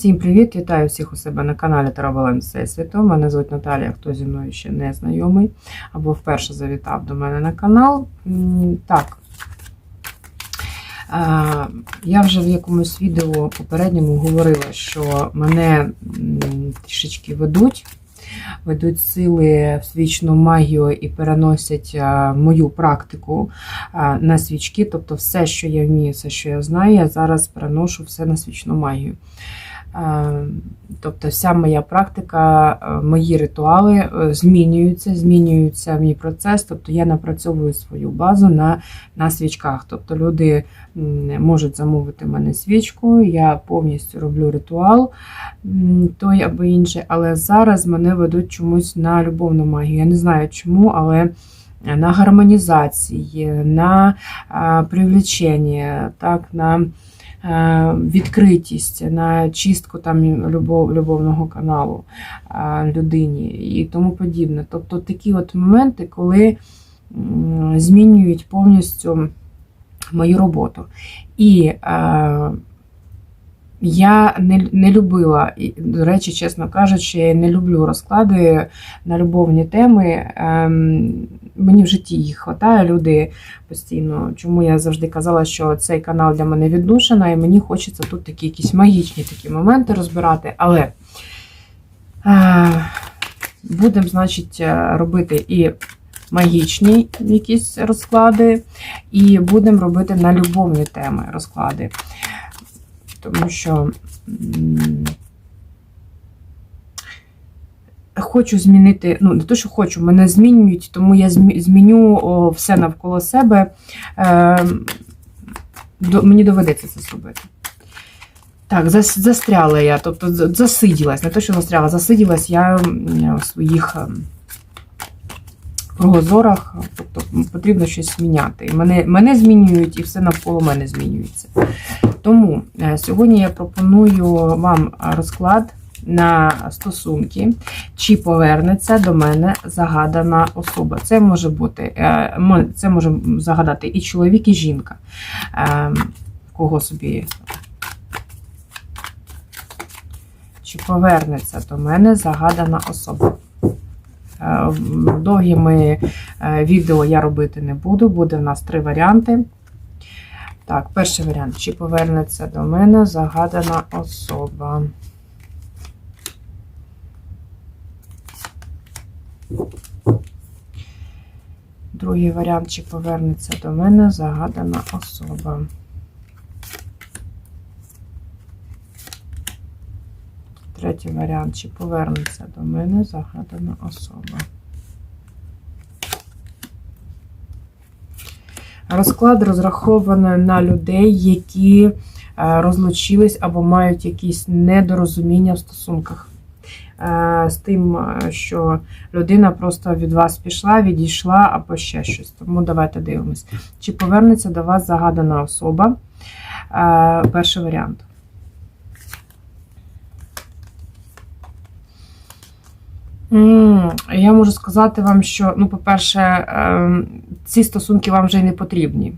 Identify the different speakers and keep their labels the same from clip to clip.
Speaker 1: Всім привіт! Вітаю всіх у себе на каналі Тарабален Всесвіту. Мене звуть Наталія, хто зі мною ще не знайомий або вперше завітав до мене на канал. Так. Е, Я вже в якомусь відео попередньому говорила, що мене трішечки ведуть, ведуть сили в свічну магію і переносять е, мою практику е, на свічки. Тобто, все, що я вмію, все, що я знаю, я зараз переношу все на свічну магію. Е, Тобто, вся моя практика, е, мої ритуали е, змінюються, змінюється мій процес. Тобто я напрацьовую свою базу на, на свічках. Тобто люди можуть замовити мене свічку, я повністю роблю ритуал той або інший, але зараз мене ведуть чомусь на любовну магію. Я не знаю чому, але на гармонізації, на привлечення, так, на відкритість, на чистку там любов, любовного каналу е, людині і тому подібне. Тобто такі от моменти, коли змінюють повністю мою роботу. І е, я не, не любила, і, до речі, чесно кажучи, не люблю розклади на любовні теми. Ем, мені в житті їх вистачає, люди постійно. Чому я завжди казала, що цей канал для мене віддушина, і мені хочеться тут такі якісь магічні такі моменти розбирати. Але будемо, значить, е, робити і магічні якісь розклади, і будемо робити на любовні теми розклади. Тому що. Хочу змінити, ну не то, що хочу, мене змінюють, тому я зміню о, все навколо себе. Е, до, мені доведеться це зробити. Так, зас- застряла я, тобто засиділась, не то, що застряла, засиділась я у своїх ем, кругозорах, тобто потрібно щось зміняти. І Мене, мене змінюють і все навколо мене змінюється. Тому е, сьогодні я пропоную вам розклад на стосунки, чи повернеться до мене загадана особа. Це може бути, е, це може загадати і чоловік, і жінка. Е, Кого собі. Чи повернеться до мене загадана особа? Е, Довгими е, відео я робити не буду. Буде в нас три варіанти. Так, перший варіант. Чи повернеться до мене загадана особа? Другий варіант, чи повернеться до мене загадана особа. Третій варіант, чи повернеться до мене загадана особа. Розклад розрахований на людей, які е, розлучились або мають якісь недорозуміння в стосунках. Е, З тим, е, що людина просто від вас пішла, відійшла або ще щось. Тому давайте дивимось. Чи повернеться до вас загадана особа? Е, Перший варіант. Я можу сказати вам, що, ну, по-перше, ем, ці стосунки вам вже й не потрібні.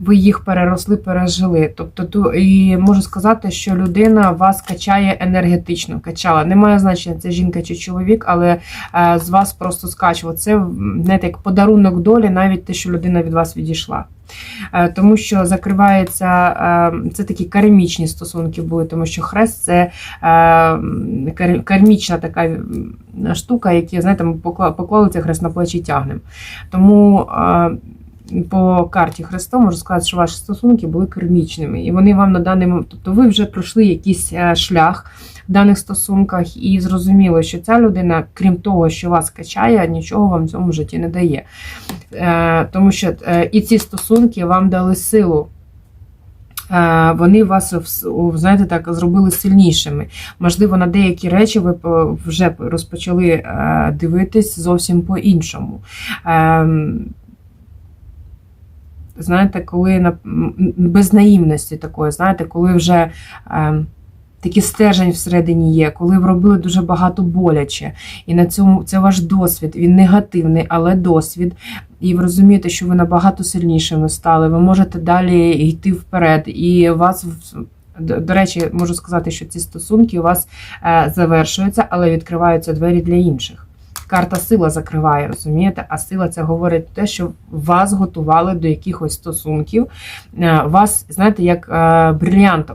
Speaker 1: Ви їх переросли, пережили. Тобто, ту, і можу сказати, що людина вас качає енергетично, качала. Немає значення, це жінка чи чоловік, але е, з вас просто скачував. Це знаєте, як подарунок долі, навіть те, що людина від вас відійшла. Е, Тому що закривається, е, це такі кармічні стосунки були, тому що хрест це е, кармічна така штука, які, знаєте, ми поклали цей хрест на плечі тягнемо. Тому по карті Христом можу сказати, що ваші стосунки були кармічними, і вони вам на даний момент, тобто ви вже пройшли якийсь шлях даних стосунках, і зрозуміло, що ця людина, крім того, що вас качає, нічого вам в цьому житті не дає. Е, Тому що е, і ці стосунки вам дали силу. Е, Вони вас знаєте, так зробили сильнішими. Можливо, на деякі речі ви вже розпочали дивитись зовсім по-іншому. Знаєте, коли без наївності такої, знаєте, коли вже ем, такий стержень всередині є, коли ви робили дуже багато боляче, і на цьому це ваш досвід, він негативний, але досвід. І ви розумієте, що ви набагато сильнішими стали, ви можете далі йти вперед, і вас до речі, можу сказати, що ці стосунки у вас е, завершуються, але відкриваються двері для інших. Карта сила закриває, розумієте? А сила це говорить те, що вас готували до якихось стосунків. Е, Вас, знаєте, як е, брильянт,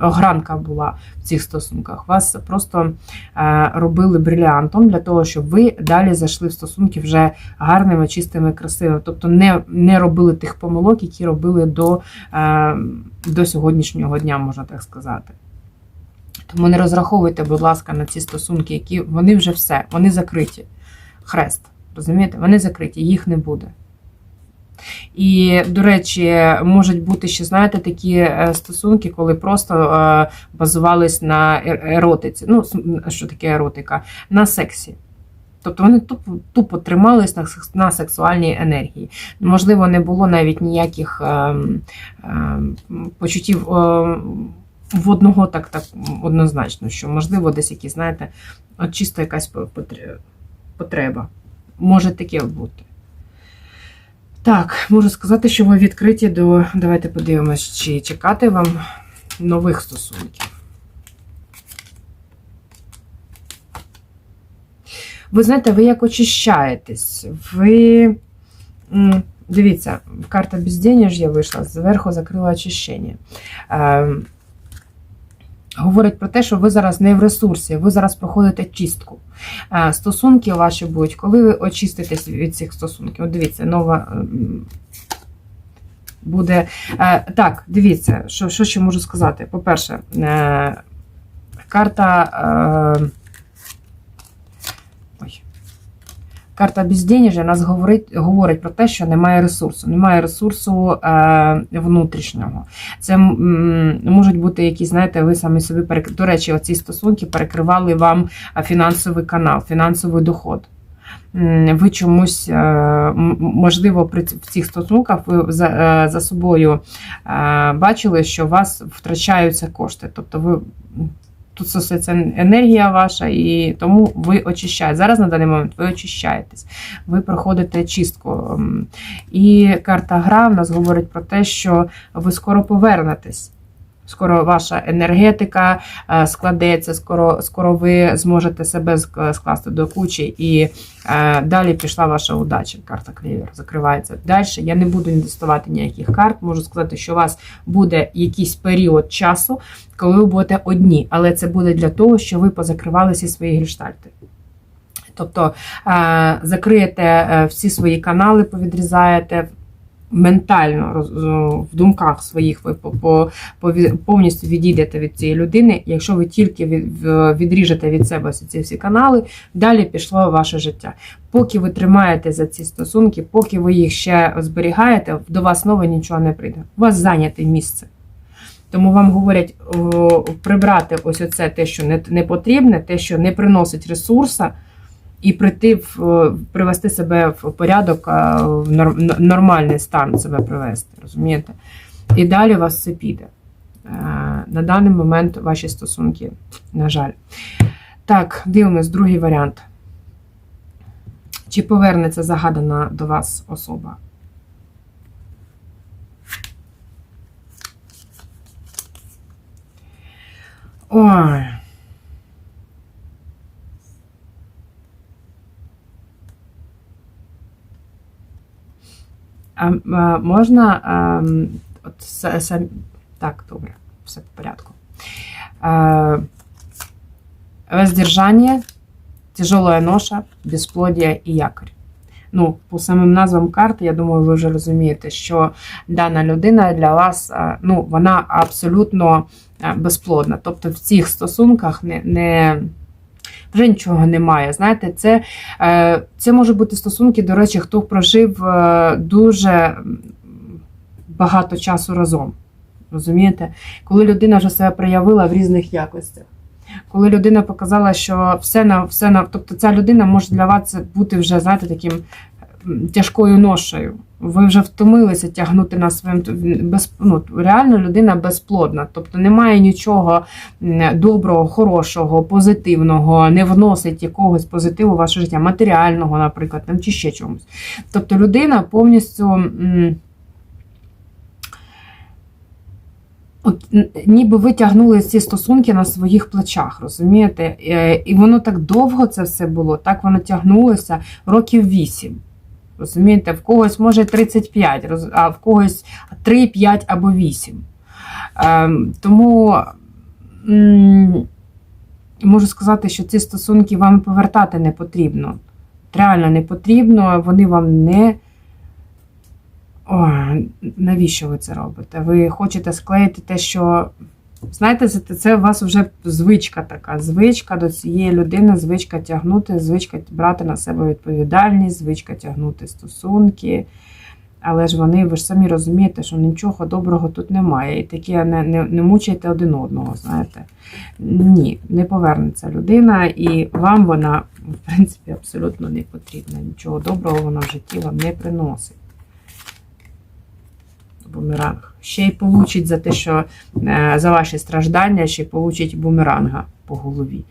Speaker 1: огранка була в цих стосунках. Вас просто е, робили брильянтом для того, щоб ви далі зайшли в стосунки вже гарними, чистими, красивими. Тобто не, не робили тих помилок, які робили до, до сьогоднішнього дня, можна так сказати. Тому не розраховуйте, будь ласка, на ці стосунки, які вони вже все, вони закриті. Хрест. Розумієте? Вони закриті, їх не буде. І, до речі, можуть бути ще, знаєте, такі е, стосунки, коли просто е, базувались на еротиці. Ну, що таке еротика? На сексі. Тобто вони тупо, тупо тримались на, на сексуальній енергії. Можливо, не було навіть ніяких ем, ем, почуттів. ем, в одного так так однозначно, що можливо десь якісь, знаєте, от чисто якась потреба. Може таке бути. Так, можу сказати, що ви відкриті до. Давайте подивимось, чи чекати вам нових стосунків. Ви знаєте, ви як очищаєтесь. Ви. Дивіться, карта безденеж'я вийшла, зверху закрила очищення. Говорить про те, що ви зараз не в ресурсі, ви зараз проходите чистку. Е, Стосунки ваші будуть, коли ви очиститесь від цих стосунків. От дивіться, нова ем, буде. Е, Так, дивіться, що, що ще можу сказати. По-перше, е, карта. е, Ой. Карта безденежжя нас говорить, говорить про те, що немає ресурсу. Немає ресурсу е, внутрішнього. Це можуть бути якісь, знаєте, ви самі собі перек... До речі, оці стосунки перекривали вам е, фінансовий канал, фінансовий доход. Ви чомусь, е, можливо, в цих стосунках ви за, е, за собою бачили, що у вас втрачаються кошти. Тобто ви тут все це енергія ваша, і тому ви очищаєте. Зараз на даний момент ви очищаєтесь, ви проходите чистку. І карта гра в нас говорить про те, що ви скоро повернетесь. Скоро ваша енергетика е, складеться, скоро, скоро ви зможете себе скласти до кучі, і е, далі пішла ваша удача. Карта клівер закривається. Далі я не буду інвестувати ніяких карт. Можу сказати, що у вас буде якийсь період часу, коли ви будете одні, але це буде для того, що ви позакривали всі свої гештальти. Тобто е, закриєте всі свої канали, повідрізаєте ментально в думках своїх ви по- по- повністю відійдете від цієї людини. Якщо ви тільки від- відріжете від себе ці всі канали, далі пішло ваше життя. Поки ви тримаєте за ці стосунки, поки ви їх ще зберігаєте, до вас знову нічого не прийде. У вас зайняте місце. Тому вам говорять прибрати ось оце те, що не, не потрібне, те, що не приносить ресурса, і прийти в е, привести себе в порядок, в нормальний стан себе привести, розумієте? І далі у вас все піде. Е, На даний момент ваші стосунки, на жаль. Так, дивимось, другий варіант. Чи повернеться загадана до вас особа? Ой. Можна от, са- сам, так, добре, все в порядку. Воздержание, тяжелая ноша, безплодія і якорь. Ну, по самим назвам карти, я думаю, ви вже розумієте, що дана людина для вас, ну, вона абсолютно безплодна. Тобто в цих стосунках не, не вже нічого немає. Знаєте, це, е, це можуть бути стосунки, до речі, хто прожив е, дуже багато часу разом. Розумієте? Коли людина вже себе проявила в різних якостях. Коли людина показала, що все на все на. Тобто ця людина може для вас бути вже, знаєте, таким тяжкою ношею. Ви вже втомилися тягнути на своєму без, ну, реально людина безплодна. Тобто немає нічого доброго, хорошого, позитивного, не вносить якогось позитиву в ваше життя, матеріального, наприклад, там, чи ще чомусь. Тобто людина повністю. От ніби ви тягнули ці стосунки на своїх плечах, розумієте? Е, І воно так довго це все було, так воно тягнулося років 8. Розумієте, в когось може 35, а в когось 3, 5 або 8. Ем, Тому можу сказати, що ці стосунки вам повертати не потрібно. Реально не потрібно, вони вам не. О, навіщо ви це робите? Ви хочете склеїти те, що. Знаєте, це, це у вас вже звичка така. Звичка до цієї людини, звичка тягнути, звичка брати на себе відповідальність, звичка тягнути стосунки. Але ж вони, ви ж самі розумієте, що нічого доброго тут немає. І таке не, не, не мучайте один одного, знаєте. Ні, не повернеться людина, і вам вона, в принципі, абсолютно не потрібна. Нічого доброго вона в житті вам не приносить. Бумеранг. Ще й получить за те, що е, за ваші страждання, ще й получить бумеранга по голові.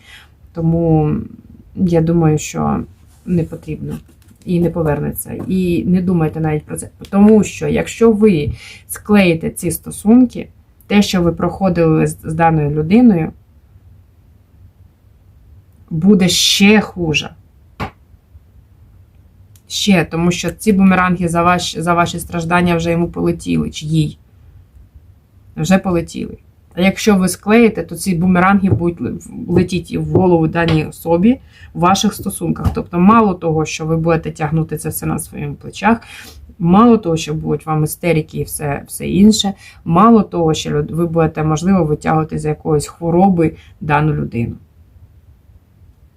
Speaker 1: Тому я думаю, що не потрібно і не повернеться. І не думайте навіть про це. Тому що якщо ви склеїте ці стосунки, те, що ви проходили з, з даною людиною, буде ще хуже. Ще, тому що ці бумеранги за, ваш, за ваші страждання вже йому полетіли, чи їй. Вже полетіли. А якщо ви склеїте, то ці бумеранги будуть летіти в голову даній особі в ваших стосунках. Тобто, мало того, що ви будете тягнути це все на своїх плечах, мало того, що будуть вам істерики і все, все інше, мало того, що ви будете, можливо, витягувати з якоїсь хвороби дану людину.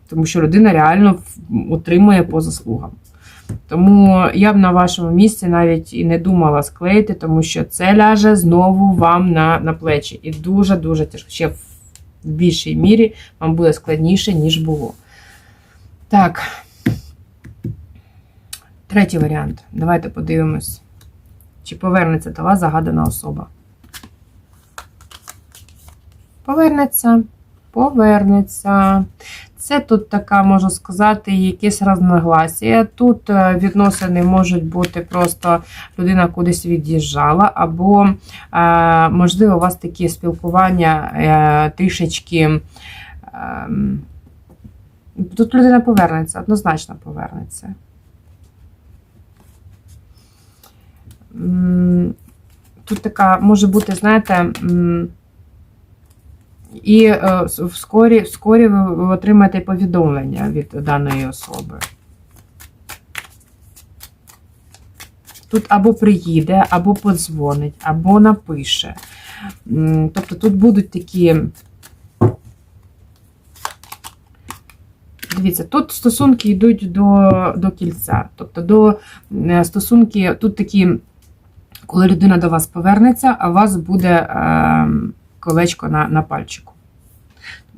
Speaker 1: Тому що людина реально отримує по заслугам. Тому я б на вашому місці навіть і не думала склеїти, тому що це ляже знову вам на, на плечі. І дуже-дуже тяжко. Ще в більшій мірі вам буде складніше, ніж було. Так. Третій варіант. Давайте подивимось, чи повернеться до вас загадана особа. Повернеться. Повернеться. Це тут така, можу сказати, якесь розногласія. Тут е, відносини можуть бути просто людина кудись від'їжджала, або, е, можливо, у вас такі спілкування е, трішечки. ем, Тут людина повернеться, однозначно повернеться. Тут така може бути, знаєте, і е, вскорі, вскорі ви отримаєте повідомлення від даної особи. Тут або приїде, або подзвонить, або напише. Тобто тут будуть такі. Дивіться, тут стосунки йдуть до, до кільця. Тобто до е, стосунки, тут такі, коли людина до вас повернеться, а у вас буде е, колечко на, на пальчику.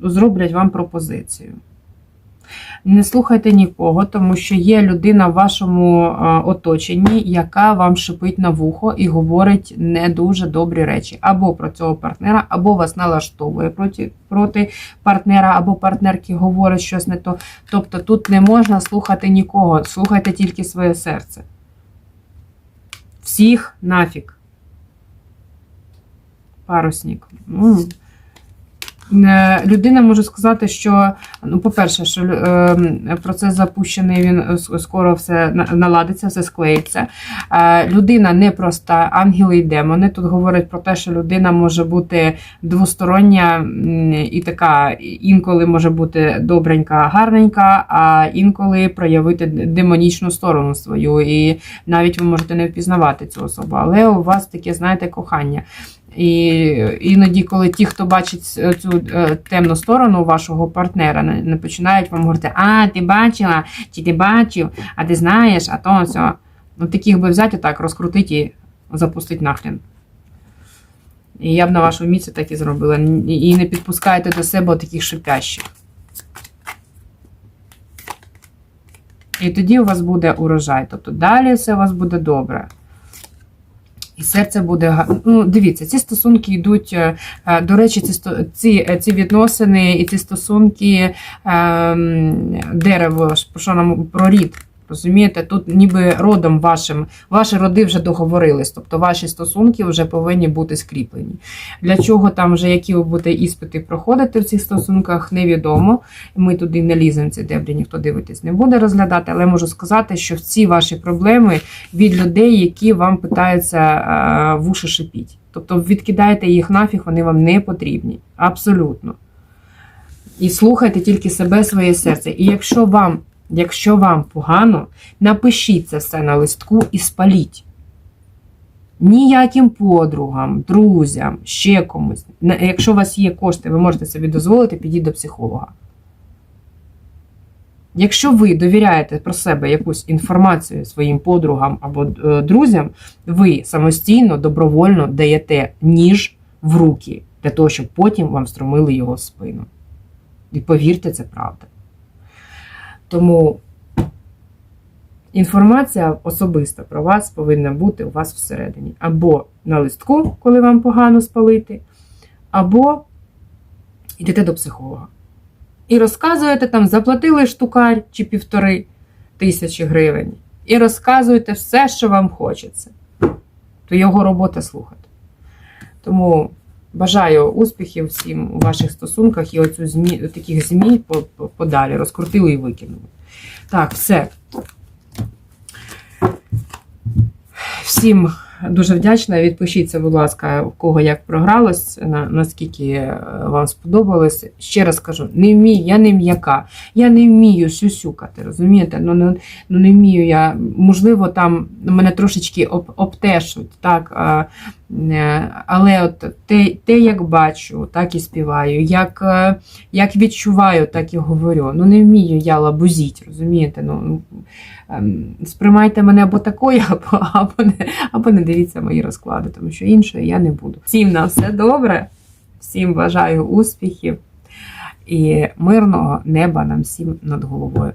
Speaker 1: Зроблять вам пропозицію. Не слухайте нікого, тому що є людина в вашому е, оточенні, яка вам шипить на вухо і говорить не дуже добрі речі. Або про цього партнера, або вас налаштовує проти, проти партнера, або партнерки говорить щось не то. Тобто тут не можна слухати нікого, слухайте тільки своє серце. Всіх нафіг. Парусник. Е, людина може сказати, що, ну, по-перше, що е, процес запущений, він е, скоро все наладиться, все склеїться. Людина не проста, ангели і демони. Тут говорять про те, що людина може бути двостороння і така інколи може бути добренька, гарненька, а інколи проявити демонічну сторону свою. І навіть ви можете не впізнавати цю особу. Але у вас таке, знаєте, кохання. І іноді, коли ті, хто бачить цю е, темну сторону вашого партнера, не, не починають вам говорити, а, ти бачила, чи ти бачив, а ти знаєш, а то все. Ну, таких би взяти так, розкрутити і запустити нахрен. І я б на вашому місці так і зробила. І не підпускайте до себе таких шипящих. І тоді у вас буде урожай. Тобто далі все у вас буде добре. І серце буде ну, дивіться, ці стосунки йдуть. е, е, До речі, ці ці, е, ці відносини і ці стосунки ем, дерево, що нам про рід. Розумієте, тут ніби родом вашим, ваші роди вже договорились, тобто ваші стосунки вже повинні бути скріплені. Для чого там вже які ви будете іспити проходити в цих стосунках, невідомо. Ми туди не ліземо, ці дебрі ніхто дивитись не буде розглядати, але можу сказати, що всі ваші проблеми від людей, які вам питаються е, в уші шипіть. Тобто відкидайте їх нафіг, вони вам не потрібні. Абсолютно. І слухайте тільки себе, своє серце. І якщо вам, якщо вам погано, напишіть це все на листку і спаліть. Ніяким подругам, друзям, ще комусь. Якщо у вас є кошти, ви можете собі дозволити, підіть до психолога. Якщо ви довіряєте про себе якусь інформацію своїм подругам або е, друзям, ви самостійно, добровольно даєте ніж в руки для того, щоб потім вам струмили його спину. І повірте, це правда. Тому інформація особиста про вас повинна бути у вас всередині. Або на листку, коли вам погано спалити, або йдете до психолога. І розказуєте там, заплатили штукар чи півтори тисячі гривень. І розказуєте все, що вам хочеться. То його робота слухати. Тому бажаю успіхів всім у ваших стосунках і оцю змі, таких змій по- по- подалі розкрутили і викинули. Так, все. Всім дуже вдячна. Відпишіться, будь ласка, у кого як програлось, на, наскільки е, вам сподобалось. Ще раз кажу, не вмію, я не м'яка, я не вмію сюсюкати, розумієте? Ну, ну, ну не вмію я. Можливо, там мене трошечки об, обтешуть, так. Е, але от те, те, як бачу, так і співаю. Як, е, як відчуваю, так і говорю. Ну не вмію я лабузіть, розумієте? Ну, ну, ем, сприймайте мене або такою, або, або, не, або не дивіться мої розклади, тому що іншої я не буду. Всім на все добре, всім бажаю успіхів і мирного неба нам всім над головою.